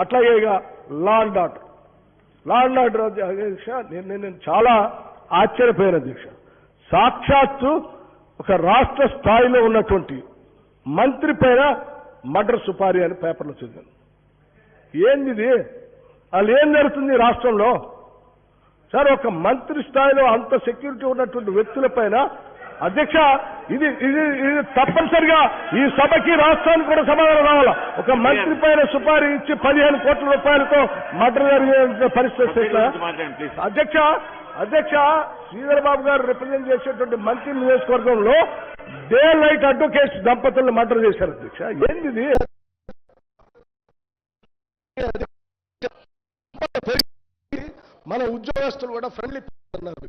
అట్లాగే ఇక law and order law and order అధ్యక్ష నేను నేను- చాలా ఆశ్చర్యపోయాను అధ్యక్ష. సాక్షాత్తు ఒక రాష్ట్ర స్థాయిలో ఉన్నటువంటి మంత్రి పైన మర్డర్ సుపారీ అని పేపర్లో చదివాను. ఏంది ఇది వాళ్ళు ఏం జరుగుతుంది ఈ రాష్ట్రంలో? సార్ ఒక మంత్రి స్థాయిలో అంత సెక్యూరిటీ ఉన్నటువంటి వ్యక్తుల పైన అధ్యక్ష ఇది ఇది ఇది తప్పనిసరిగా ఈ సభకి రాష్ట్రానికి కూడా సమాధానం రావాలా? ఒక మంత్రి పైన సుపారీ ఇచ్చి పదిహేను కోట్ల రూపాయలతో మర్డర్ జరిగే పరిస్థితి అధ్యక్ష అధ్యక్ష శ్రీధర్ బాబు గారు రిప్రజెంట్ చేసేటువంటి మంత్రి నియోజకవర్గంలో డే లైట్ అడ్వకేట్స్ దంపతులను మర్డర్ చేశారు అధ్యక్ష. ఏంది మన ఉద్యోగస్తులు కూడా ఫ్రెండ్లీ అన్నారు